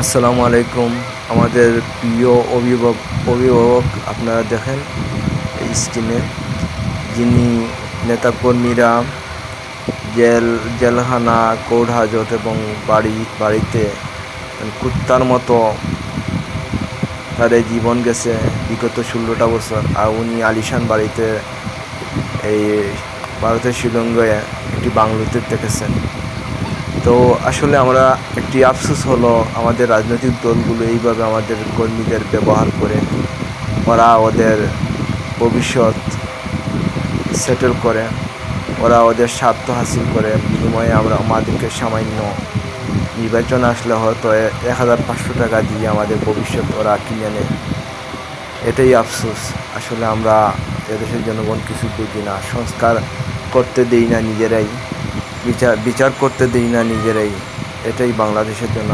আসসালামু আলাইকুম। আমাদের প্রিয় অভিভাবক অভিভাবক আপনারা দেখেন এই স্ক্রিনে যিনি নেতাকর্মীরা জেল, জেলখানা কোর্ট হাজত এবং বাড়ি, বাড়িতে কুত্তার মতো তাদের জীবন গেছে। বিগত ষোলোটা বছর, আর উনি আলিশান বাড়িতে এই ভারতের শিলংয়ে একটি বাংলোতে থেকেছেন। তো আসলে আমরা একটি আফসোস হলো আমাদের রাজনৈতিক দলগুলো এইভাবে আমাদের কর্মীদের ব্যবহার করে ওরা ওদের ভবিষ্যৎ সেটেল করে, ওরা ওদের স্বার্থ হাসিল করে। বিনিময়ে আমরা আমাদেরকে সামান্য নির্বাচন আসলে হয়তো এক হাজার পাঁচশো টাকা দিয়ে আমাদের ভবিষ্যৎ ওরা কিনে নেয়। এটাই আফসোস। আসলে আমরা এদেশের জনগণ কিছু বুঝি না, সংস্কার করতে দেই না নিজেরাই। বিচার বিচার করতে দিই না নিজেরাই। এটাই বাংলাদেশের জন্য